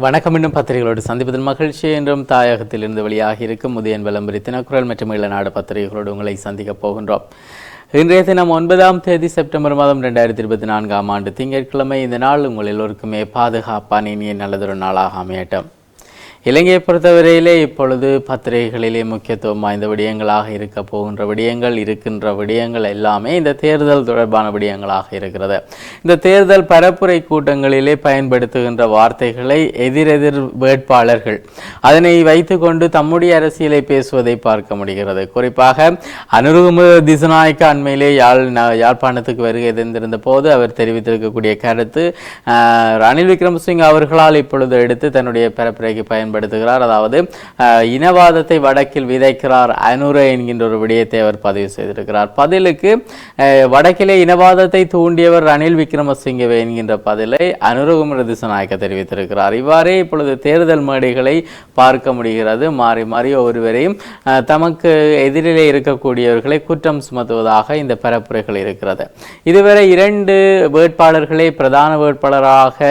வணக்கம். இன்னும் பத்திரிகைகளோடு சந்திப்பதில் மகிழ்ச்சி. என்றும் தாயகத்திலிருந்து வெளியாக இருக்கும் உதயன் விளம்பரி தினக்குரல் மற்றும் இளநாடு பத்திரிகைகளோடு உங்களை சந்திக்கப் போகின்றோம். இன்றைய தினம் ஒன்பதாம் தேதி செப்டம்பர் மாதம் ரெண்டாயிரத்தி இருபத்தி நான்காம் ஆண்டு திங்கட்கிழமை. இந்த நாள் உங்கள் எல்லோருக்குமே பாதுகாப்பான இனிய நல்லதொரு நாளாக அமையட்டும். இலங்கையை பொறுத்தவரையிலே இப்பொழுது பத்திரிகைகளிலே முக்கியத்துவம் வாய்ந்த விடயங்களாக இருக்க போகின்ற விடயங்கள் இருக்கின்ற விடயங்கள் எல்லாமே இந்த தேர்தல் தொடர்பான விடயங்களாக இருக்கிறது. இந்த தேர்தல் பரப்புரை கூட்டங்களிலே பயன்படுத்துகின்ற வார்த்தைகளை எதிரெதிர் வேட்பாளர்கள் அதனை வைத்துக்கொண்டு தம்முடைய அரசியலை பேசுவதை பார்க்க முடிகிறது. குறிப்பாக அனுருகும திசுநாயக்க அண்மையிலே யாழ் ந- யாழ்ப்பாணத்துக்கு வருகை தந்திருந்த போது அவர் தெரிவித்திருக்கக்கூடிய கருத்து ரணில் விக்ரமசிங் அவர்களால் இப்பொழுது எடுத்து தன்னுடைய பரப்புரைக்கு பயன்படுத்துகிறார். அதாவது இனவாதத்தை வடக்கில் விதைக்கிறார் அனுர என்கின்ற ஒரு விடயத்தை அவர் பதிவு செய்திருக்கிறார். பதிலுக்கு வடக்கிலே இனவாதத்தை தூண்டியவர் ரணில் விக்ரமசிங்கவே என்கின்ற பதிலை அனுரகுமர திசநாயக்க தெரிவித்திருக்கிறார். இவ்வாறே இப்பொழுது தேர்தல் மேடைகளை பார்க்க முடிகிறது. மாறி மாறி ஒருவரையும் தமக்கு எதிரிலே இருக்கக்கூடியவர்களை குற்றம் சுமத்துவதாக இந்த பரப்புரைகள் இருக்கிறது. இதுவரை இரண்டு வேட்பாளர்களே பிரதான வேட்பாளராக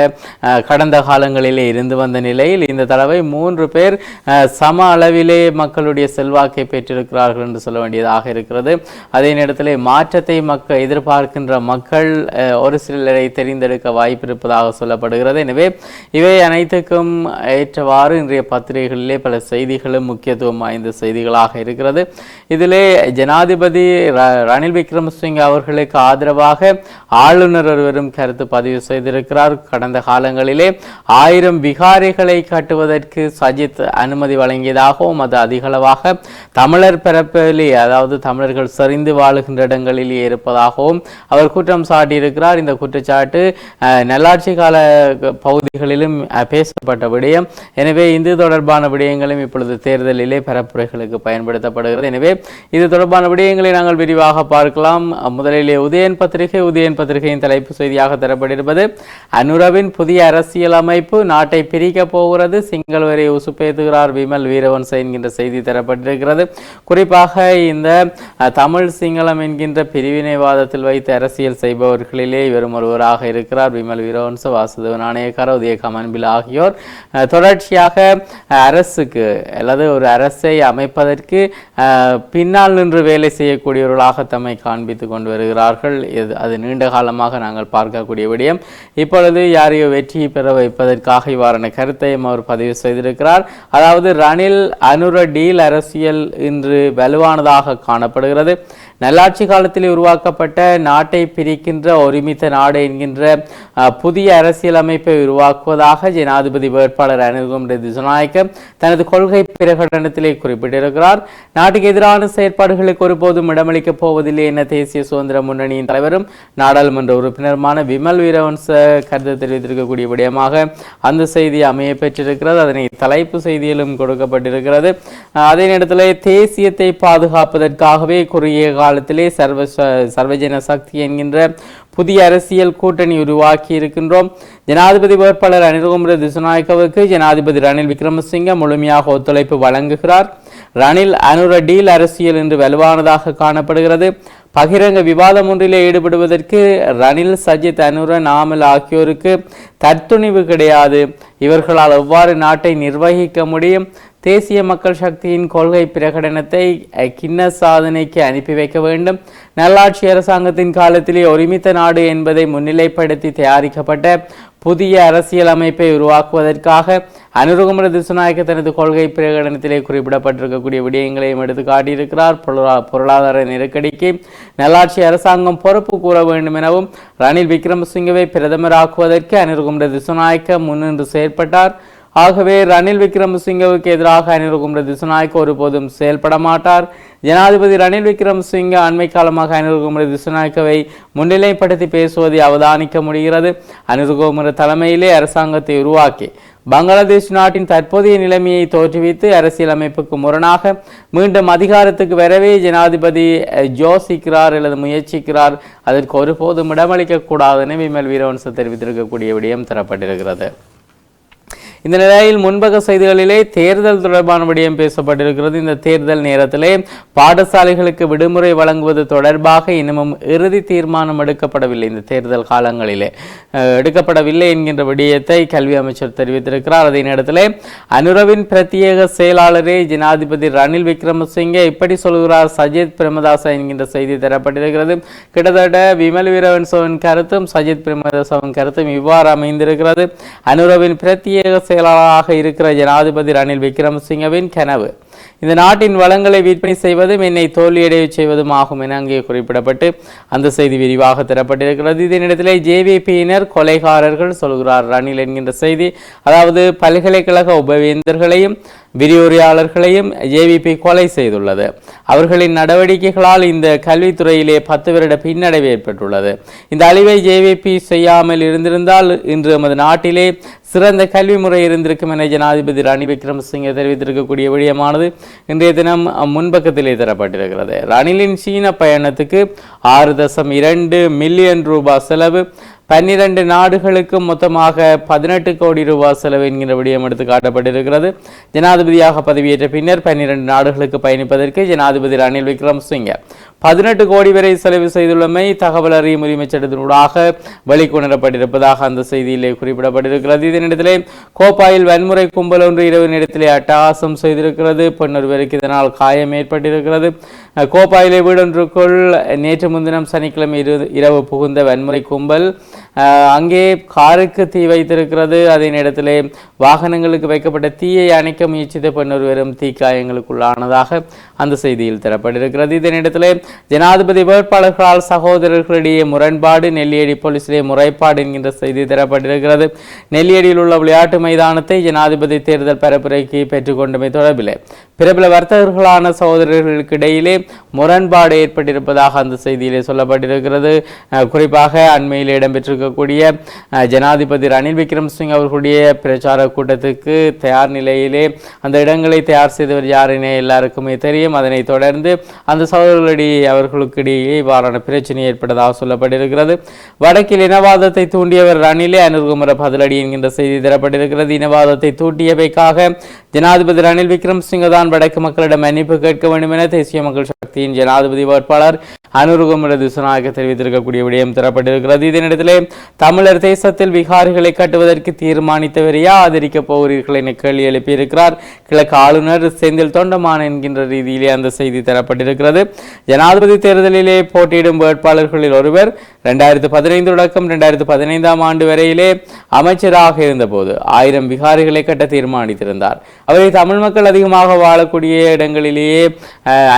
கடந்த காலங்களிலே இருந்து வந்த நிலையில் இந்த தடவை மூன்று பேர் சம அளவிலே மக்களுடைய செல்வாக்கை பெற்றிருக்கிறார்கள் என்று சொல்ல வேண்டியதாக இருக்கிறது. அதே நேரத்தில் மாற்றத்தை மக்கள் எதிர்பார்க்கின்ற மக்கள் ஒரு சிலரை தெரிந்தெடுக்க வாய்ப்பு இருப்பதாக சொல்லப்படுகிறது. எனவே இவை அனைத்துக்கும் ஏற்றவாறு இன்றைய பத்திரிகைகளிலே பல செய்திகளும் முக்கியத்துவம் வாய்ந்த செய்திகளாக இருக்கிறது. இதிலே ஜனாதிபதி ர- ரணில் விக்ரமசிங்க அவர்களுக்கு ஆதரவாக ஆளுநர் ஒருவரும் கருத்து பதிவு செய்திருக்கிறார். கடந்த காலங்களிலே ஆயிரம் விகாரைகளை கட்டுவதற்கு சஜித் அனுமதி வழங்கியதாகவும் அது அதிகளவாக தமிழர் பரப்பிலே அதாவது தமிழர்கள் சரிந்து வாழுகின்ற இடங்களிலே இருப்பதாகவும் அவர் குற்றம் சாட்டியிருக்கிறார். இந்த குற்றச்சாட்டு நல்லாட்சி கால பகுதிகளிலும் பேசப்பட்ட விடயம். எனவே இது தொடர்பான விடயங்களும் இப்பொழுது தேர்தலிலே பரப்புரைகளுக்கு பயன்படுத்தப்படுகிறது. எனவே இது தொடர்பான விடயங்களை நாங்கள் விரிவாக பார்க்கலாம். முதலிலே உதயன் பத்திரிகை உதயன் பத்திரிகையின் தலைப்பு செய்தியாக தரப்பட்டிருப்பது அனுரவின் புதிய அரசியல் அமைப்பு நாட்டை பிரிக்கப் போகிறது. சிங்கள வரி உசுப்பேத்துகிறார் விமல் வீரவன்ச என்கின்ற செய்தி தரப்பட்டிருக்கிறது. குறிப்பாக இந்த தமிழ் சிங்களம் என்கின்ற பிரிவினைவாதத்தில் வைத்து அரசியல் செய்பவர்களிலே இவரும் ஒருவராக இருக்கிறார். விமல் வீரவன்ச வாசுதேவ நாணயக்கார உதயகாம் அன்பில் ஆகியோர். தொடர்ச்சியாக அரசுக்கு அல்லது ஒரு அரசை அமைப்பதற்கு பின்னால் நின்று வேலை செய்யக்கூடியவர்களாக தம்மை காண்பித்து கொண்டு வருகிறார்கள். இது அது நீண்ட காலமாக நாங்கள் பார்க்கக்கூடிய விடயம். இப்பொழுது யாரையோ வெற்றியை பெற வைப்பதற்காக இவ்வாறான கருத்தையும் அவர் பதிவு செய்து செய்திருக்கிறார். அதாவது ரணில் அனுர டீல் அரசியல் இன்று வலுவானதாக காணப்படுகிறது. நல்லாட்சி காலத்தில் உருவாக்கப்பட்ட நாட்டை பிரிக்கின்ற ஒருமித்த நாடு என்கின்ற புதிய அரசியலமைப்பை உருவாக்குவதாக ஜனாதிபதி வேட்பாளர் அனுகுமர திசுநாயக்க தனது கொள்கை பிரகடனத்திலே குறிப்பிட்டிருக்கிறார். நாட்டுக்கு எதிரான செயற்பாடுகளுக்கு ஒருபோதும் இடமளிக்கப் போவதில்லை என தேசிய சுதந்திர முன்னணியின் தலைவரும் நாடாளுமன்ற உறுப்பினருமான விமல் வீரவன்ச கருத்து தெரிவித்திருக்கக்கூடிய விடயமாக அந்த செய்தி அமைய பெற்றிருக்கிறது. அதனை தலைப்பு செய்தியிலும் கொடுக்கப்பட்டிருக்கிறது. அதே நேரத்தில் தேசியத்தை பாதுகாப்பதற்காகவே குறுகிய காலத்திலே சர்வ சர்வஜன சக்தி என்கின்ற புதிய அரசியல் கூட்டணி உருவாக்கி இருக்கின்றோம். ஜனாதிபதி வேட்பாளர் அனில்குமர திசுநாயக்கவுக்கு ஜனாதிபதி ரணில் விக்ரமசிங்க முழுமையாக ஒத்துழைப்பு வழங்குகிறார். ரணில் அனுர டீல் அரசியல் என்று வலுவானதாக காணப்படுகிறது. பகிரங்க விவாதம் ஒன்றிலே ஈடுபடுவதற்கு ரணில் சஜித் அனுர நாமல் ஆகியோருக்கு தற்துணிவு கிடையாது. இவர்களால் எவ்வாறு நாட்டை நிர்வகிக்க முடியும்? தேசிய மக்கள் சக்தியின் கொள்கை பிரகடனத்தை அஹ், கிண்ண சாதனைக்கு அனுப்பி வைக்க வேண்டும். நல்லாட்சி அரசாங்கத்தின் காலத்திலே ஒருமித்த நாடு என்பதை முன்னிலைப்படுத்தி தயாரிக்கப்பட்ட புதிய அரசியல் அமைப்பை உருவாக்குவதற்காக அனுருகுமர திசுநாயக்க தனது கொள்கை பிரகடனத்திலே குறிப்பிடப்பட்டிருக்கக்கூடிய விடயங்களையும் எடுத்து காட்டியிருக்கிறார். பொருளா- பொருளாதார நெருக்கடிக்கு நல்லாட்சி அரசாங்கம் பொறுப்பு கூற வேண்டும் எனவும் ரணில் விக்ரமசிங்கவை பிரதமராக்குவதற்கு அனுருகுமர திசுநாயக்க முன்னின்று செயற்பட்டார். ஆகவே ரணில் விக்ரமசிங்கவுக்கு எதிராக அனிருகுமர திசுநாயக் ஒருபோதும் செயல்பட மாட்டார் ஜனாதிபதி ரணில் விக்ரமசிங்க அண்மை காலமாக அனிருகுமர திசுநாயக்கவை முன்னிலைப்படுத்தி பேசுவதை அவதானிக்க முடிகிறது. அனிருகுமர தலைமையிலே அரசாங்கத்தை உருவாக்கி பங்களாதேஷ் நாட்டின் தற்போதைய நிலைமையை தோற்றுவித்து அரசியலமைப்புக்கு முரணாக மீண்டும் அதிகாரத்துக்கு வரவே ஜனாதிபதி ஜோசிக்கிறார் அல்லது முயற்சிக்கிறார். அதற்கு ஒருபோதும் இடமளிக்க கூடாது விமல் வீரவன்ச தெரிவித்திருக்கக்கூடிய விடயம் தரப்பட்டிருக்கிறது. இந்த நிலையில் முன்பக செய்திகளிலே தேர்தல் தொடர்பான விடயம் பேசப்பட்டிருக்கிறது. இந்த தேர்தல் நேரத்திலே பாடசாலைகளுக்கு விடுமுறை வழங்குவது தொடர்பாக இன்னமும் இறுதி தீர்மானம் எடுக்கப்படவில்லை. இந்த தேர்தல் காலங்களிலே எடுக்கப்படவில்லை என்கின்ற விடயத்தை கல்வி அமைச்சர் தெரிவித்திருக்கிறார். அதே நேரத்திலே அனுரவின் பிரத்யேக செயலாளரே ஜனாதிபதி ரணில் விக்ரமசிங்கே இப்படி சொல்கிறார். சஜித் பிரேமதாசா என்கின்ற செய்தி தரப்பட்டிருக்கிறது. கிட்டத்தட்ட விமல் வீரவன்சவன் கருத்தும் சஜித் பிரேமதாசாவின் கருத்தும் இவ்வாறு அமைந்திருக்கிறது. அனுரவின் பிரத்யேக செயலாளராக இருக்கிற ஜனாதிபதி ரணில் விக்ரமசிங்கவின் கனவு. இந்த நாட்டின் வளங்களை விற்பனை செய்வதும் என்னை தோல்வியடைய செய்வதும் ஆகும் என அங்கே குறிப்பிடப்பட்டு அந்த செய்தி விரிவாக தரப்பட்டிருக்கிறது. இதே நேரத்திலே ஜேவிபியினர் கொலைகாரர்கள் சொல்கிறார். ரணில் என்கின்ற செய்தி அதாவது பல்கலைக்கழக உபவேந்தர்களையும் விரிவுரையாளர்களையும் ஜேவிபி கொலை செய்துள்ளது. அவர்களின் நடவடிக்கைகளால் இந்த கல்வித்துறையிலே பத்து வருட பின்னடைவு ஏற்பட்டுள்ளது. இந்த அழிவை ஜேவிபி செய்யாமல் இருந்திருந்தால் இன்று நமது நாட்டிலே சிறந்த கல்வி முறை இருந்திருக்கும் என ஜனாதிபதி ரணி விக்ரமசிங்கே தெரிவித்திருக்கக்கூடிய விடயமானது. இன்றைய தினம் முன்பக்கத்திலே தரப்பட்டிருக்கிறது. ரணிலின் சீன பயணத்துக்கு ஆறு தசம் இரண்டு மில்லியன் ரூபாய் செலவு. பன்னிரண்டு நாடுகளுக்கு மொத்தமாக பதினெட்டு கோடி ரூபாய் செலவு என்கிற விடயம் எடுத்து காட்டப்பட்டிருக்கிறது. ஜனாதிபதியாக பதவியேற்ற பின்னர் பன்னிரண்டு நாடுகளுக்கு பயணிப்பதற்கு ஜனாதிபதி ரணில் விக்ரமசிங்கே பதினெட்டு கோடி வரை செலவு செய்துள்ளமை தகவல் அறியும் உரிமை சட்டத்தினூடாக வெளிக்கொணரப்பட்டிருப்பதாக அந்த செய்தியிலே குறிப்பிடப்பட்டிருக்கிறது. இதனிடத்திலே கோப்பாயில் வன்முறை கும்பல் ஒன்று இரவு நேரத்திலே அட்டகாசம் செய்திருக்கிறது. பெண்ணொருவருக்கு இதனால் காயம் ஏற்பட்டிருக்கிறது. கோப்பாயிலே வீடொன்றுக்குள் நேற்று முன்தினம் சனிக்கிழமை இரவு புகுந்த வன்முறை கும்பல் அங்கே காருக்கு தீ வைத்திருக்கிறது. அதே நேரத்திலே வாகனங்களுக்கு வைக்கப்பட்ட தீயை அணைக்க முயற்சித்த பெண்ணொருவரும் தீக்காயங்களுக்குள்ளானதாக அந்த செய்தியில் தரப்பட்டிருக்கிறது. இதனிடத்திலே ஜனாதிபதி வேட்பாளர்களால் சகோதரர்களிடையே முரண்பாடு நெல்லியடி போலீசிலே முறைப்பாடு என்கின்ற செய்தி தரப்பட்டிருக்கிறது. நெல்லியடியில் உள்ள விளையாட்டு மைதானத்தை ஜனாதிபதி தேர்தல் பரப்புரைக்கு பெற்றுக்கொண்டமை தொடர்பிலே பிரபல வர்த்தகர்களான சகோதரர்களுக்கு இடையிலே முரண்பாடு ஏற்பட்டிருப்பதாக அந்த செய்தியிலே சொல்லப்பட்டிருக்கிறது. குறிப்பாக அண்மையில் இடம்பெற்றிருக்கக்கூடிய ஜனாதிபதி ரணில் விக்ரம்சிங் அவர்களுடைய பிரச்சார கூட்டத்துக்கு தயார் நிலையிலே அந்த இடங்களை தயார் செய்தவர் யாருனே எல்லாருக்குமே தெரியும். அதனைத் தொடர்ந்து அந்த சகோதரர்களிடையே அவர்களுக்கு இடையே இவ்வாறான பிரச்சனை ஏற்பட்டதாக சொல்லப்பட்டிருக்கிறது. வடக்கில் இனவாதத்தை தூண்டியவர் ரணிலே அனுர்குமர பதிலடி என்கின்ற செய்தி தரப்பட்டிருக்கிறது. இனவாதத்தை தூண்டியவைக்காக ஜனாதிபதி ரணில் விக்ரம்சிங்க தான் வடக்கு மக்களிடம் மன்னிப்பு கேட்க வேண்டும் என தேசிய மக்கள் சக்தியின் ஜனாதிபதி வேட்பாளர் அனுருகுமர திசுநாயக தெரிவித்திருக்கக்கூடிய விடயம் தரப்பட்டிருக்கிறது. இதனிடத்திலே தமிழர் தேசத்தில் விகாரிகளை கட்டுவதற்கு தீர்மானித்தவரையா ஆதரிக்கப் போகிறீர்கள் என கேள்வி எழுப்பியிருக்கிறார். கிழக்கு ஆளுநர் செந்தில் தொண்டமான் என்கின்ற ரீதியிலே அந்த செய்தி தரப்பட்டிருக்கிறது. ஜனாதிபதி தேர்தலிலே போட்டியிடும் வேட்பாளர்களில் ஒருவர் ரெண்டாயிரத்து பதினைந்து தொடக்கம் ரெண்டாயிரத்து பதினைந்தாம் ஆண்டு வரையிலே அமைச்சராக இருந்தபோது ஆயிரம் விகாரிகளை கட்ட தீர்மானித்திருந்தார். அவரை தமிழ் மக்கள் அதிகமாக வாழக்கூடிய இடங்களிலேயே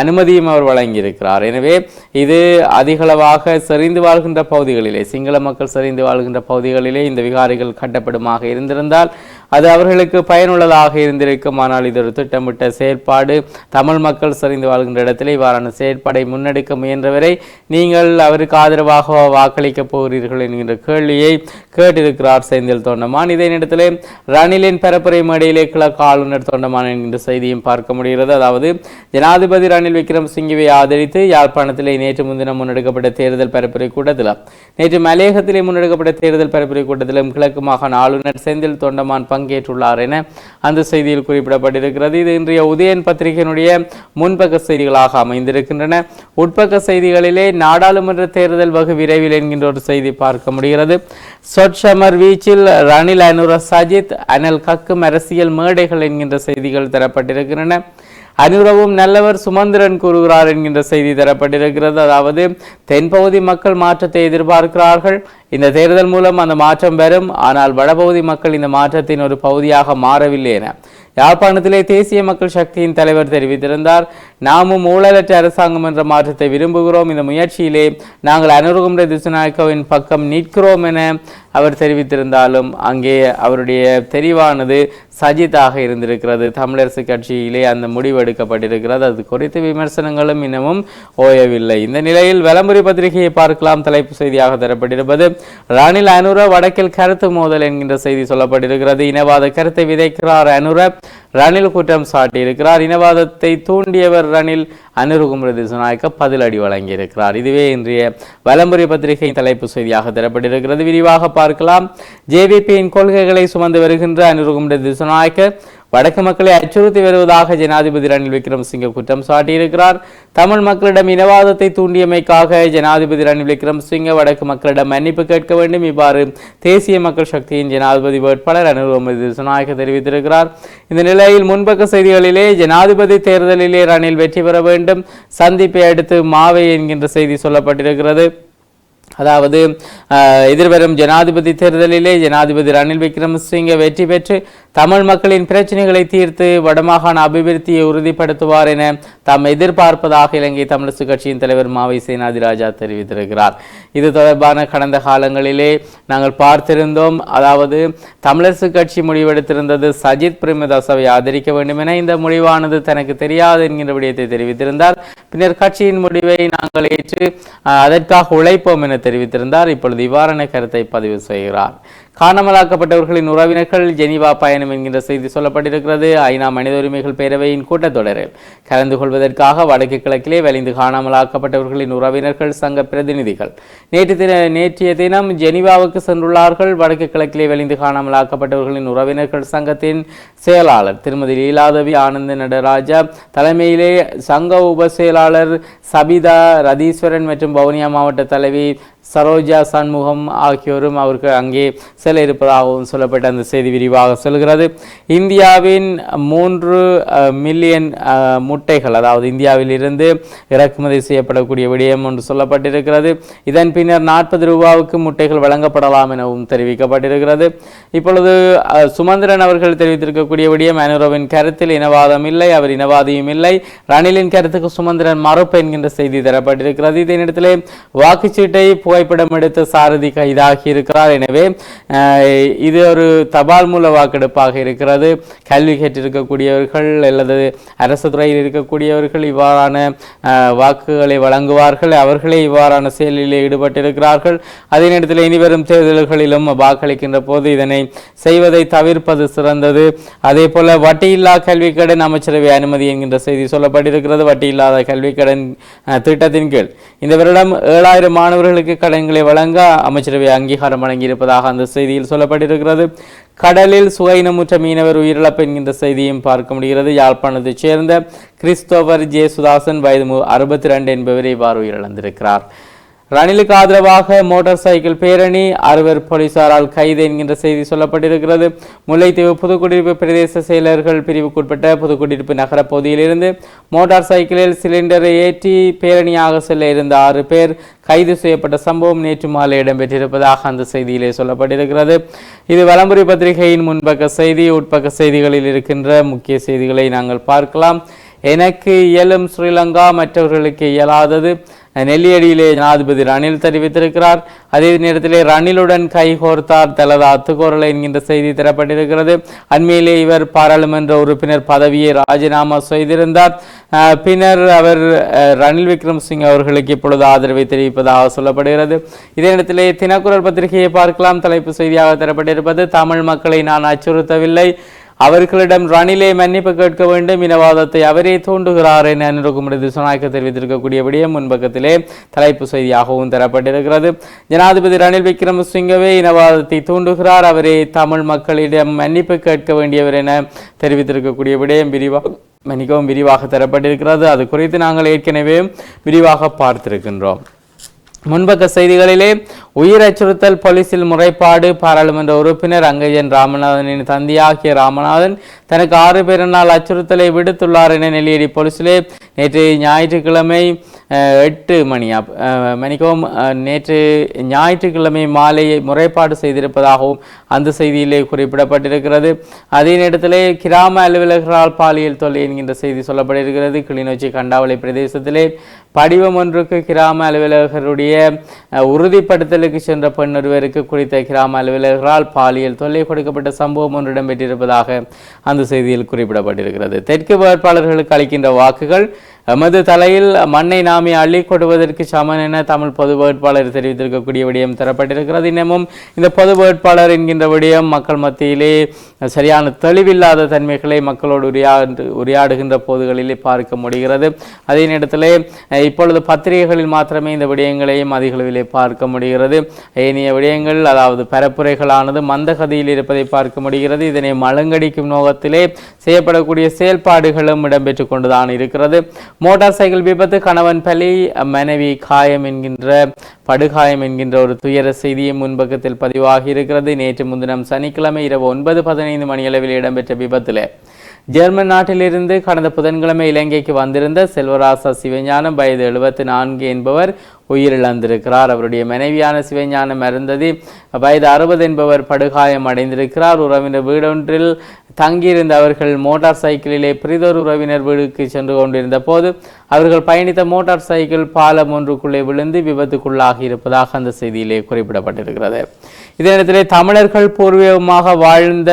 அனுமதியும் அவர் வழங்கியிருக்கிறார். எனவே இது அதிகளவாக செறிந்து வாழ்கின்ற பகுதிகளிலே சிங்கள மக்கள் செறிந்து வாழ்கின்ற பகுதிகளிலே இந்த விகாரிகள் கட்டப்படுமாக இருந்திருந்தால் அது அவர்களுக்கு பயனுள்ளதாக இருந்திருக்கும். ஆனால் இது ஒரு திட்டமிட்ட செயற்பாடு. தமிழ் மக்கள் சரிந்து வாழ்கின்ற இடத்தில் இவ்வாறான செயற்பாடை முன்னெடுக்க முயன்றவரை நீங்கள் அவருக்கு ஆதரவாக வாக்களிக்கப் போகிறீர்கள் என்கின்ற கேள்வியை கேட்டிருக்கிறார் செந்தில் தொண்டமான். இதே நேரத்தில் ரணிலின் பரப்புரை மேடையிலே கிழக்கு ஆளுநர் தொண்டமான் என்கின்ற செய்தியும் பார்க்க முடிகிறது. அதாவது ஜனாதிபதி ரணில் விக்ரமசிங்கவை ஆதரித்து யாழ்ப்பாணத்திலே நேற்று முன்தினம் முன்னெடுக்கப்பட்ட தேர்தல் பரப்புரை கூட்டத்தில் நேற்று மலையகத்திலே முன்னெடுக்கப்பட்ட தேர்தல் பரப்புரை கூட்டத்திலும் கிழக்கு மாகாண ஆளுநர் செந்தில் தொண்டமான் பங்கேற்றுள்ளார் என அந்த செய்தியில் குறிப்பிடப்பட்டிருக்கிறது. இது இன்றைய உதயன் பத்திரிகையினுடைய முன்பக்க செய்திகளாக அமைந்திருக்கின்றன. உட்பக்க செய்திகளிலே நாடாளுமன்ற தேர்தல் வகு விரைவில் என்கின்ற ஒரு செய்தி பார்க்க முடிகிறது. சொற்சமர் வீச்சில் ரணில் அனுர சஜித் அனல் கக்கும் அரசியல் மேடைகள் என்கின்ற செய்திகள் தரப்பட்டிருக்கின்றன. அனுரவும் நல்லவர் சுமந்திரன் கூறுகிறார் என்கின்ற செய்தி தரப்பட்டிருக்கிறது. அதாவது தென்பகுதி மக்கள் மாற்றத்தை எதிர்பார்க்கிறார்கள். இந்த தேர்தல் மூலம் அந்த மாற்றம் வரும். ஆனால் வடபகுதி மக்கள் இந்த மாற்றத்தின் ஒரு பகுதியாக மாறவில்லை என. யாழ்ப்பாணத்திலே தேசிய மக்கள் சக்தியின் தலைவர் தெரிவித்திருந்தார். நாமும் ஊழலற்ற அரசாங்கம் என்ற மாற்றத்தை விரும்புகிறோம். இந்த முயற்சியிலே நாங்கள் அனுருகும்ர திசுநாயக்கவின் பக்கம் நிற்கிறோம் என அவர் தெரிவித்திருந்தாலும் அங்கே அவருடைய தெரிவானது சஜித்தாக இருந்திருக்கிறது. தமிழரசு கட்சியிலே அந்த முடிவு எடுக்கப்பட்டிருக்கிறது. அது குறித்து விமர்சனங்களும் இன்னமும் ஓயவில்லை. இந்த நிலையில் விளம்பரி பத்திரிகையை பார்க்கலாம். தலைப்பு செய்தியாக தரப்பட்டிருப்பது ரணில் அனுர வடக்கில் கருத்து மோதல் என்கின்ற செய்தி சொல்லப்பட்டிருக்கிறது. இனவாத கருத்தை விதைக்கிறார் அனுர. ரணில் குற்றம் சாட்டியிருக்கிறார். இனவாதத்தை தூண்டியவர் ரணில் அனுருகுமர திசுநாயக்க பதிலடி வழங்கியிருக்கிறார். இதுவே இன்றைய வலம்புரி பத்திரிகை தலைப்பு செய்தியாக தரப்பட்டிருக்கிறது. விரிவாக பார்க்கலாம். ஜேவிபியின் கொள்கைகளை சுமந்து வருகின்ற அனுருகுமர திசுநாயக்க வடக்கு மக்களை அச்சுறுத்தி வருவதாக ஜனாதிபதி ரணில் விக்ரமசிங்கே குற்றம் சாட்டியிருக்கிறார். தமிழ் மக்களிடம் இனவாதத்தை தூண்டியமைக்காக ஜனாதிபதி ரணில் விக்ரமசிங்கே வடக்கு மக்களிடம் மன்னிப்பு கேட்க வேண்டும். இவ்வாறு தேசிய மக்கள் சக்தியின் ஜனாதிபதி வேட்பாளர் அனுர் திசுநாயக்க தெரிவித்திருக்கிறார். இந்த நிலையில் முன்பக்க செய்திகளிலே ஜனாதிபதி தேர்தலிலே ரணில் வெற்றி பெற வேண்டும். சந்திப்பை அடுத்து மாவை என்கின்ற செய்தி சொல்லப்பட்டிருக்கிறது. அதாவது எதிர்வரும் ஜனாதிபதி தேர்தலிலே ஜனாதிபதி ரணில் விக்ரமசிங்க வெற்றி பெற்று தமிழ் மக்களின் பிரச்சனைகளை தீர்த்து வடமாகாண அபிவிருத்தியை உறுதிப்படுத்துவார் என தாம் எதிர்பார்ப்பதாக இலங்கை தமிழரசு கட்சியின் தலைவர் மாவை சேனாதிராஜா தெரிவித்திருக்கிறார். இது தொடர்பான கடந்த காலங்களிலே நாங்கள் பார்த்திருந்தோம். அதாவது தமிழரசு கட்சி முடிவெடுத்திருந்தது சஜித் பிரேமதாசவை ஆதரிக்க வேண்டும் என இந்த முடிவானது தனக்கு தெரியாது என்கின்ற விடயத்தை தெரிவித்திருந்தார். பின்னர் கட்சியின் முடிவை நாங்கள் ஏற்று அதற்காக உழைப்போம் என தெரிவித்திருந்தார். இப்பொழுது இவ்வாறான கருத்தை பதிவு செய்கிறார். காணாமலாக்கப்பட்டவர்களின் உறவினர்கள் ஜெனீவா பயணம் என்கின்ற செய்தி சொல்லப்பட்டிருக்கிறது. ஐநா மனித உரிமைகள் பேரவையின் கூட்டத்தொடரில் கலந்து கொள்வதற்காக வடக்கு கிழக்கிலே வலிந்து காணாமலாக்கப்பட்டவர்களின் உறவினர்கள் சங்க பிரதிநிதிகள். நேற்று தின நேற்றைய தினம் ஜெனீவாவுக்கு சென்றுள்ளார்கள். வடக்கு கிழக்கிலே வலிந்து காணாமலாக்கப்பட்டவர்களின் உறவினர்கள் சங்கத்தின் செயலாளர் திருமதி லீலாதவி ஆனந்த நடராஜா தலைமையிலே சங்க உப செயலாளர் சபிதா ரதீஸ்வரன் மற்றும் வவுனியா மாவட்ட தலைவி சரோஜா சண்முகம் ஆகியோரும் அவருக்கு அங்கே செல்ல இருப்பதாகவும் சொல்லப்பட்ட அந்த செய்தி விரிவாக சொல்கிறது. இந்தியாவின் மூன்று மில்லியன் முட்டைகள் அதாவது இந்தியாவில் இருந்து இறக்குமதி செய்யப்படக்கூடிய விடயம் ஒன்று சொல்லப்பட்டிருக்கிறது. இதன் பின்னர் நாற்பது ரூபாவுக்கு முட்டைகள் வழங்கப்படலாம் எனவும் தெரிவிக்கப்பட்டிருக்கிறது. இப்பொழுது சுமந்திரன் அவர்கள் தெரிவித்திருக்கக்கூடிய விடயம் அனுரவின் கருத்தில் இனவாதம் இல்லை அவர் இனவாதியும் இல்லை. ரணிலின் கருத்துக்கு சுமந்திரன் மறுப்பு என்கின்ற செய்தி தரப்பட்டிருக்கிறது. இதனிடத்திலே வாக்குச்சீட்டை புகை புகைப்படம் எடுத்த சாரதி கைதாகி இருக்கிறார். எனவே இது ஒரு தபால் மூல வாக்கெடுப்பாக இருக்கிறது. கல்வி கேட்டிருக்கக்கூடியவர்கள் அல்லது அரசு துறையில் இருக்கக்கூடியவர்கள் இவ்வாறான வாக்குகளை வழங்குவார்கள். அவர்களே இவ்வாறான செயலில் ஈடுபட்டிருக்கிறார்கள். அதே நேரத்தில் இனிவரும் தேர்தல்களிலும் வாக்களிக்கின்ற போது இதனை செய்வதை தவிர்ப்பது சிறந்தது. அதே போல வட்டியில்லா கல்வி கடன் அமைச்சரவை அனுமதி என்கின்ற செய்தி சொல்லப்பட்டிருக்கிறது. வட்டியில்லாத கல்வி கடன் திட்டத்தின் கீழ். இந்த வருடம் ஏழாயிரம் மாணவர்களுக்கு கடன்களை வழங்க அமைச்சரவை அங்கீகாரம் வழங்கியிருப்பதாக அந்த செய்தியில் சொல்லப்பட்டிருக்கிறது. கடலில் சுகையினமுற்ற மீனவர் உயிரிழப்பு என்கின்ற செய்தியும் பார்க்க முடிகிறது. யாழ்ப்பாணத்தைச் சேர்ந்த கிறிஸ்தோபர் ஜே சுதாசன் வயது அறுபத்தி ரெண்டு என்பவரை இவ்வாறு உயிரிழந்திருக்கிறார். ரணிலுக்கு ஆதரவாக மோட்டார் சைக்கிள் பேரணி அறுவர் போலீசாரால் கைது என்கின்ற செய்தி சொல்லப்பட்டிருக்கிறது. முல்லைத்தீவு புதுக்குடியிருப்பு பிரதேச செயலர்கள் பிரிவுக்குட்பட்ட புதுக்குடியிருப்பு நகர பகுதியிலிருந்து மோட்டார் சைக்கிளில் சிலிண்டரை ஏற்றி பேரணியாக செல்ல இருந்த ஆறு பேர் கைது செய்யப்பட்ட சம்பவம் நேற்று மாலை இடம்பெற்றிருப்பதாக அந்த செய்தியிலே சொல்லப்பட்டிருக்கிறது. இது வலம்புரி பத்திரிகையின் முன்பக்க செய்தி உட்பக்க செய்திகளில் இருக்கின்ற முக்கிய செய்திகளை நாங்கள் பார்க்கலாம். எனக்கு இயலும் ஸ்ரீலங்கா மற்றவர்களுக்கு இயலாதது. நெல்லியடியிலே ஜனாதிபதி ரணில் தெரிவித்திருக்கிறார். அதே நேரத்திலே ரணிலுடன் கைகோர்த்தார் தலது அத்துக்கோரலை என்கின்ற செய்தி தரப்பட்டிருக்கிறது. அண்மையிலே இவர் பாராளுமன்ற உறுப்பினர் பதவியை ராஜினாமா செய்திருந்தார். பின்னர் அவர் ரணில் விக்ரம்சிங் அவர்களுக்கு இப்பொழுது ஆதரவை தெரிவிப்பதாக சொல்லப்படுகிறது. இதே நேரத்திலே தினக்குரல் பத்திரிகையை பார்க்கலாம். தலைப்பு செய்தியாக தரப்பட்டிருப்பது தமிழ் மக்களை நான் அச்சுறுத்தவில்லை. அவர்களிடம் ரணிலே மன்னிப்பு கேட்க வேண்டும். இனவாதத்தை அவரே தூண்டுகிறார் என அனுருகுமரி திசுநாயக்க தெரிவித்திருக்கக்கூடிய விடயம் முன்பக்கத்திலே தலைப்பு செய்தியாகவும் தரப்பட்டிருக்கிறது. ஜனாதிபதி ரணில் விக்ரமசிங்கவே இனவாதத்தை தூண்டுகிறார். அவரே தமிழ் மக்களிடம் மன்னிப்பு கேட்க வேண்டியவர் என தெரிவித்திருக்கக்கூடிய விடயம் விரிவாக மிகவும் விரிவாக தரப்பட்டிருக்கிறது. அது குறித்து நாங்கள் ஏற்கனவே விரிவாக பார்த்திருக்கின்றோம். முன்பக்க செய்திகளிலே உயிர் அச்சுறுத்தல் போலீசில் முறைப்பாடு பாராளுமன்ற உறுப்பினர் அங்கஜன் ராமநாதனின் தந்தையாகிய ராமநாதன் தனக்கு ஆறு பேரினால் அச்சுறுத்தலை விடுத்துள்ளார் என நெல்லியடி போலீசிலே நேற்று ஞாயிற்றுக்கிழமை எட்டு மணி. அப்- மணிக்கவும் நேற்று ஞாயிற்றுக்கிழமை மாலை முறைப்பாடு செய்திருப்பதாகவும் அந்த செய்தியிலே குறிப்பிடப்பட்டிருக்கிறது. அதே நேரத்தில் கிராம அலுவலர்களால் பாலியல் தொல்லை என்கின்ற செய்தி சொல்லப்பட்டிருக்கிறது. கிளிநொச்சி கண்டாவளை பிரதேசத்திலே படிவம் ஒன்றுக்கு கிராம அலுவலகருடைய உறுதிப்படுத்தலுக்கு சென்ற பெண் ஒருவருக்கு குறித்த கிராம அலுவலர்களால் பாலியல் தொல்லை கொடுக்கப்பட்ட சம்பவம் ஒன்று இடம்பெற்றிருப்பதாக அந்த செய்தியில் குறிப்பிடப்பட்டிருக்கிறது. தெற்கு வேட்பாளர்களுக்கு அளிக்கின்ற வாக்குகள் எமது தலையில் மண்ணை நாமே அள்ளி கொடுவதற்கு சமன் என தமிழ் பொது வேட்பாளர் தெரிவித்திருக்கக்கூடிய விடயம் தரப்பட்டிருக்கிறது. இன்னமும் இந்த பொது வேட்பாளர் என்கின்ற விடயம் மக்கள் மத்தியிலே சரியான தெளிவில்லாத தன்மைகளை மக்களோடு உரையாடு உரையாடுகின்ற போதுகளிலே பார்க்க முடிகிறது. அதே நேரத்தில் இப்பொழுது பத்திரிகைகளில் மாத்திரமே இந்த விடயங்களையும் அதிகளவிலே பார்க்க முடிகிறது. ஏனைய விடயங்கள் அதாவது பரப்புரைகளானது மந்தகதியில் இருப்பதை பார்க்க முடிகிறது. இதனை மழுங்கடிக்கும் நோக்கத்திலே செய்யப்படக்கூடிய செயல்பாடுகளும் இடம்பெற்று கொண்டுதான் இருக்கிறது. மோட்டார் சைக்கிள் விபத்து கணவன் பலி மனைவி காயம் என்கின்ற படுகாயம் என்கின்ற ஒரு துயர செய்தியும் முன்பக்கத்தில் பதிவாகி இருக்கிறது. நேற்று முன்தினம் சனிக்கிழமை இரவு ஒன்பது பதினைந்து மணியளவில் இடம்பெற்ற விபத்தில் ஜெர்மன் நாட்டிலிருந்து கடந்த புதன்கிழமை இலங்கைக்கு வந்திருந்த செல்வராசா சிவஞானம் வயது எழுபத்தி நான்கு என்பவர் உயிரிழந்திருக்கிறார். அவருடைய மனைவியான சிவஞானம் அருந்ததி வயது அறுபது என்பவர் படுகாயம் அடைந்திருக்கிறார். உறவினர் வீடொன்றில் தங்கியிருந்த அவர்கள் மோட்டார் சைக்கிளிலே பிரிதொரு உறவினர் வீடுக்கு சென்று கொண்டிருந்த போது அவர்கள் பயணித்த மோட்டார் சைக்கிள் பாலம் ஒன்றுக்குள்ளே விழுந்து விபத்துக்குள்ளாகி இருப்பதாக அந்த செய்தியிலே குறிப்பிடப்பட்டிருக்கிறது. இதே நேரத்திலே தமிழர்கள் பூர்வீகமாக வாழ்ந்த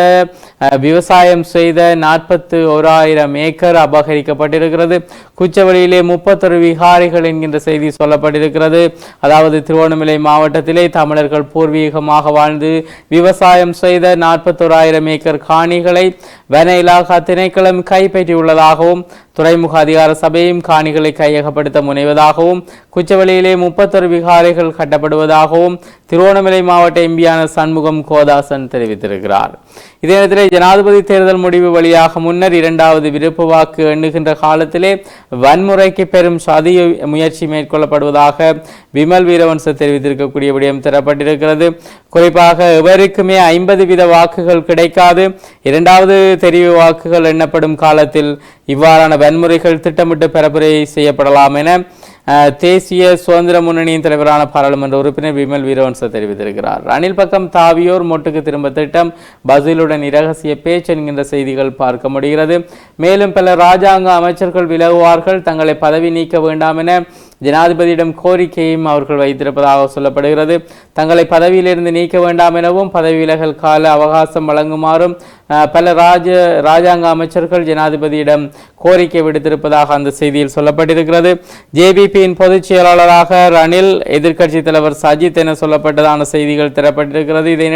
விவசாயம் செய்த நாற்பத்து ஓராயிரம் ஏக்கர் அபகரிக்கப்பட்டிருக்கிறது. குச்சவெளியிலே முப்பத்தொரு விகாரிகள் என்கின்ற செய்தி சொல்லப்பட்டிருக்கிறது. அதாவது திருவண்ணாமலை மாவட்டத்திலே தமிழர்கள் பூர்வீகமாக வாழ்ந்து விவசாயம் செய்த நாற்பத்தோராயிரம் ஏக்கர் காணிகளை வன இலாகா திணைக்களம் கைப்பற்றியுள்ளதாகவும் துறைமுக அதிகார சபையும் பணிகளை கையகப்படுத்த முனைவதாகவும் குச்சவெளியிலே முப்பத்தொரு விகாரைகள் கட்டப்படுவதாகவும் திருவோணமலை மாவட்ட எம்பியான சண்முகம் கோதாசன் தெரிவித்திருக்கிறார். இதே நேரத்தில் ஜனாதிபதி தேர்தல் முடிவு வழியாக முன்னர் இரண்டாவது விருப்பு வாக்கு எண்ணுகின்ற காலத்திலே வன்முறைக்கு பெரும் சதி முயற்சி மேற்கொள்ளப்படுவதாக விமல் வீரவன்ச தெரிவித்திருக்கக்கூடிய விடயம் தரப்பட்டிருக்கிறது. குறிப்பாக எவருக்குமே ஐம்பது வீத வாக்குகள் கிடைக்காது. இரண்டாவது தெரிவு வாக்குகள் எண்ணப்படும் காலத்தில் இவ்வாறான வன்முறைகள் திட்டமிட்டு பரப்புரை செய்யப்படலாம் என தேசிய சுதந்திர முன்னணியின் தலைவரான பாராளுமன்ற உறுப்பினர் விமல் வீரவன்ச தெரிவித்திருக்கிறார். ரணில் பக்கம் தாவியோர் மொட்டுக்கு திரும்ப திட்டம் பசிலுடன் இரகசிய பேச்சு என்கின்ற செய்திகள் பார்க்க முடிகிறது. மேலும் பல ராஜாங்க அமைச்சர்கள் விலகுவார்கள் தங்களை பதவி நீக்க வேண்டாம் என ஜனாதிபதியிடம் கோரிக்கையும் அவர்கள் வைத்திருப்பதாக சொல்லப்படுகிறது. தங்களை பதவியிலிருந்து நீக்க வேண்டாம் எனவும் பதவி விலகல் கால அவகாசம் வழங்குமாறும் பல ராஜ ராஜாங்க அமைச்சர்கள் ஜனாதிபதியிடம் கோரிக்கை விடுத்திருப்பதாக அந்த செய்தியில் சொல்லப்பட்டிருக்கிறது. பிஜேபியின் பொதுச் செயலாளராக ரணில் எதிர்க்கட்சி தலைவர் சஜித் என சொல்லப்பட்டதான செய்திகள் தரப்பட்டிருக்கிறது இதே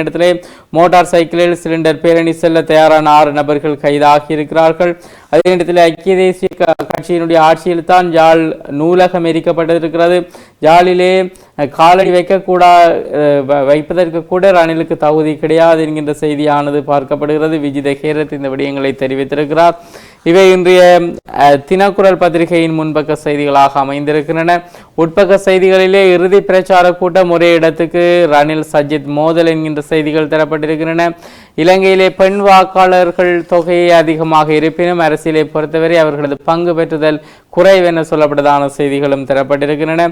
மோட்டார் சைக்கிளில் சிலிண்டர் பேரணி செல்ல தயாரான ஆறு நபர்கள் கைதாகி இருக்கிறார்கள் அதே நேரத்தில் ஐக்கிய தேசிய கட்சியினுடைய ஆட்சியில் தான் யாழ் நூலகம் எரிக்கப்பட்டிருக்கிறது. யாழிலே காலடி வைக்கக்கூடா அஹ், வ- வைப்பதற்கு கூட ரணிலுக்கு தகுதி கிடையாது என்கின்ற செய்தியானது பார்க்கப்படுகிறது. விஜித ஹேரத் இந்த விடயங்களை தெரிவித்திருக்கிறார். இவை இன்றைய அஹ், தினக்குரல் பத்திரிகையின் முன்பக்க செய்திகளாக அமைந்திருக்கின்றன. உட்பக்க செய்திகளிலே இறுதி பிரச்சார கூட்டம் ஒரே இடத்துக்கு ரணில் சஜித் மோதல் என்கின்ற செய்திகள் தரப்பட்டிருக்கின்றன. இலங்கையிலே பெண் வாக்காளர்கள் தொகையை அதிகமாக இருப்பினும் அரசியலை பொறுத்தவரை அவர்களது பங்கு பெற்றுதல் குறைவென சொல்லப்பட்டதான செய்திகளும் தரப்பட்டிருக்கின்றன.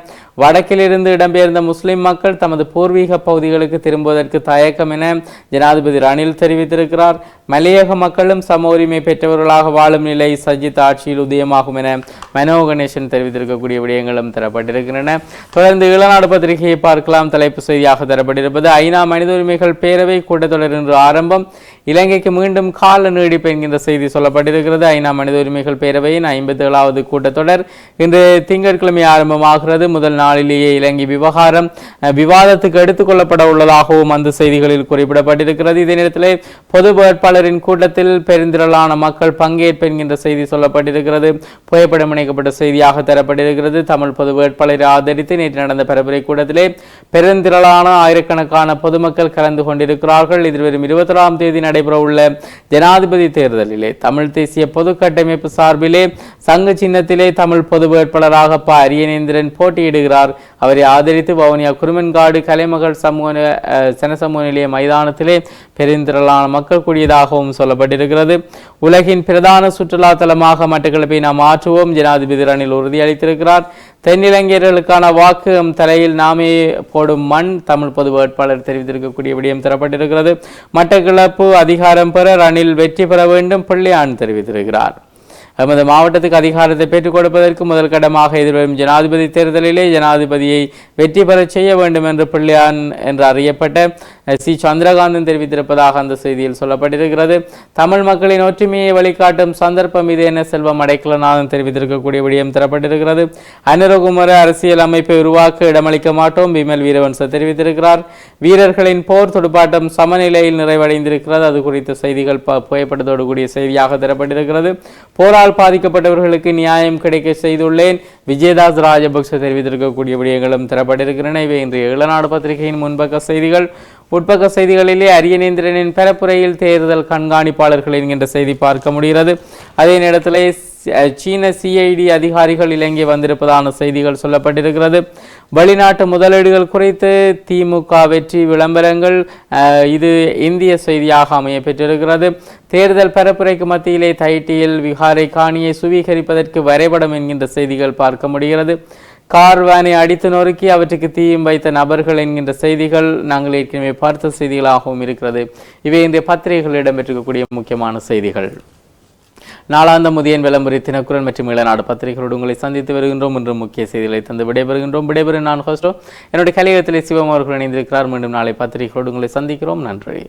வடக்கிலிருந்து இடம்பெயர்ந்த முஸ்லிம் மக்கள் தமது பூர்வீக பகுதிகளுக்கு திரும்புவதற்கு தயக்கம் என ஜனாதிபதி ரணில் தெரிவித்திருக்கிறார். மலையக மக்களும் சம உரிமை பெற்றவர்களாக வாழும் நிலை சஜித் ஆட்சியில் உதயமாகும் என மனோ கணேசன் தெரிவித்திருக்கக்கூடிய விடயங்களும் தரப்பட்டிருக்கின்றன தொடர்ந்து இளநாடு பத்திரிகையை பார்க்கலாம். தலைப்பு செய்தியாக தரப்பட்டிருப்பது ஐநா மனித உரிமைகள் பேரவை கூட்டத்தொடர் இன்று ஆரம்பம். இலங்கைக்கு மீண்டும் கால நீடிப்பு என்கின்ற செய்தி சொல்லப்பட்டிருக்கிறது. ஐநா மனித உரிமைகள் பேரவையின் ஐம்பத்தி ஏழாவது கூட்டத்தொடர் இன்று திங்கட்கிழமை ஆரம்பமாகிறது. முதல் நாளிலேயே இலங்கை விவகாரம் விவாதத்துக்கு எடுத்துக்கொள்ளப்பட உள்ளதாகவும் அந்த செய்திகளில் குறிப்பிடப்பட்டிருக்கிறது. இதே நேரத்தில் பொது வேட்பாளரின் கூட்டத்தில் பெருந்திரளான மக்கள் பங்கேற்பு என்கின்ற செய்தி சொல்லப்பட்டிருக்கிறது. புகைப்படம் இணைக்கப்பட்ட செய்தியாக தரப்பட்டிருக்கிறது. தமிழ் பொது வேட்பாளர் ஆதரித்து நேற்று நடந்த பரப்புரை கூட்டத்திலே பெருந்திரளான ஆயிரக்கணக்கான பொதுமக்கள் கலந்து கொண்டிருக்கிறார்கள். எதிர்வரும் இருபத்தொராம் தேதி நடைபெறவுள்ள ஜனாதிபதி தேர்தலிலே தமிழ் தேசிய பொது கட்டமைப்பு சார்பிலே சங்க சின்னத்திலே தமிழ் பொது வேட்பாளராக ப. அரியநேந்திரன் போட்டியிடுகிறார். அவரை ஆதரித்து வவுனியா குருமன்காடு கலைமகள் சமூக சனசமூக நிலைய மைதானத்திலே பெருந்திரளான மக்கள் கூடியதாகவும் சொல்லப்பட்டிருக்கிறது. உலகின் பிரதான சுற்றுலா தலமாக மட்டக்களப்பை நாம் மாற்றுவோம் ஜனாதிபதி ரணில் உறுதியளித்திருக்கிறார். தென்னிலங்கையர்களுக்கான வாக்கு தலையில் நாமே போடும் மண் தமிழ் பொது வேட்பாளர் தெரிவித்திருக்கக்கூடிய விடயம் தரப்பட்டிருக்கிறது. மட்டக்கிழப்பு அதிகாரம் பெற ரணில் வெற்றி பெற வேண்டும் பிள்ளையான் தெரிவித்திருக்கிறார். எமது மாவட்டத்துக்கு அதிகாரத்தை பெற்றுக் கொடுப்பதற்கு முதல் கடமாக எதிர்வரும் ஜனாதிபதி தேர்தலிலே ஜனாதிபதியை வெற்றி பெறச் செய்ய வேண்டும் என்று பிள்ளையான் என்று அறியப்பட்ட சி சந்திரகாந்தன் தெரிவித்திருப்பதாக அந்த செய்தியில் சொல்லப்பட்டிருக்கிறது. தமிழ் மக்களின் ஒற்றுமையை வழிகாட்டும் சந்தர்ப்பம் இது என செல்வம் அடைக்கலநாதன் தெரிவித்திருக்கக்கூடிய விடயம் தரப்பட்டிருக்கிறது. அனுரகுமர அரசியல் அமைப்பை உருவாக்க இடமளிக்க மாட்டோம் விமல் வீரவன்ச தெரிவித்திருக்கிறார். வீரர்களின் போர் துடுப்பாட்டம் சமநிலையில் நிறைவடைந்திருக்கிறது. அது குறித்த செய்திகள் ப- புகைப்படத்தோடு கூடிய செய்தியாக தரப்பட்டிருக்கிறது. போரால் பாதிக்கப்பட்டவர்களுக்கு நியாயம் கிடைக்க செய்துள்ளேன். விஜயதாஸ் ராஜபக்ச தெரிவித்திருக்கக்கூடிய விடயங்களும் தரப்பட்டிருக்கின்றன. இவை இன்றைய இளநாடு பத்திரிகையின் முன்பக்க செய்திகள். உட்பக்க செய்திகளிலே அரியநேந்திரனின் பெறப்புரையில் தேர்தல் கண்காணிப்பாளர்கள் என்கின்ற செய்தி பார்க்க முடிகிறது. அதே நேரத்தில் சீன சிஐடி அதிகாரிகள் இலங்கை வந்திருப்பதான செய்திகள் சொல்லப்பட்டிருக்கிறது. வெளிநாட்டு முதலீடுகள் குறித்து திமுக வெற்றி விளம்பரங்கள் இது இந்திய செய்தியாக அமைய பெற்றிருக்கிறது தேர்தல் பரப்புரைக்கு மத்தியிலே தைட்டியில் விகாரை காணியை சுவீகரிப்பதற்கு வரைபடம் என்கின்ற செய்திகள் பார்க்க முடிகிறது. கார் வேனை அடித்து நொறுக்கி அவற்றுக்கு தீயும் வைத்த நபர்கள் என்கின்ற செய்திகள் நாங்கள் ஏற்கனவே பார்த்த செய்திகளாகவும் இருக்கிறது. இவை இந்த பத்திரிகைகள் இடம்பெற்றிருக்கக்கூடிய முக்கியமான செய்திகள். நாளாந்த முதியன் விளம்பரி தினக்குரல் மற்றும் இளநாடு பத்திரிகைகளோடு உங்களை சந்தித்து வருகின்றோம். என்று முக்கிய செய்திகளை தந்து விடைபெறுகின்றோம். விடைபெறும் நான் ஹோஸ்டோ என்னுடைய கலையகத்திலே சிவம் அவர்கள் இணைந்திருக்கிறார். மீண்டும் நாளை பத்திரிகைகளோடு உங்களை சந்திக்கிறோம். நன்றி.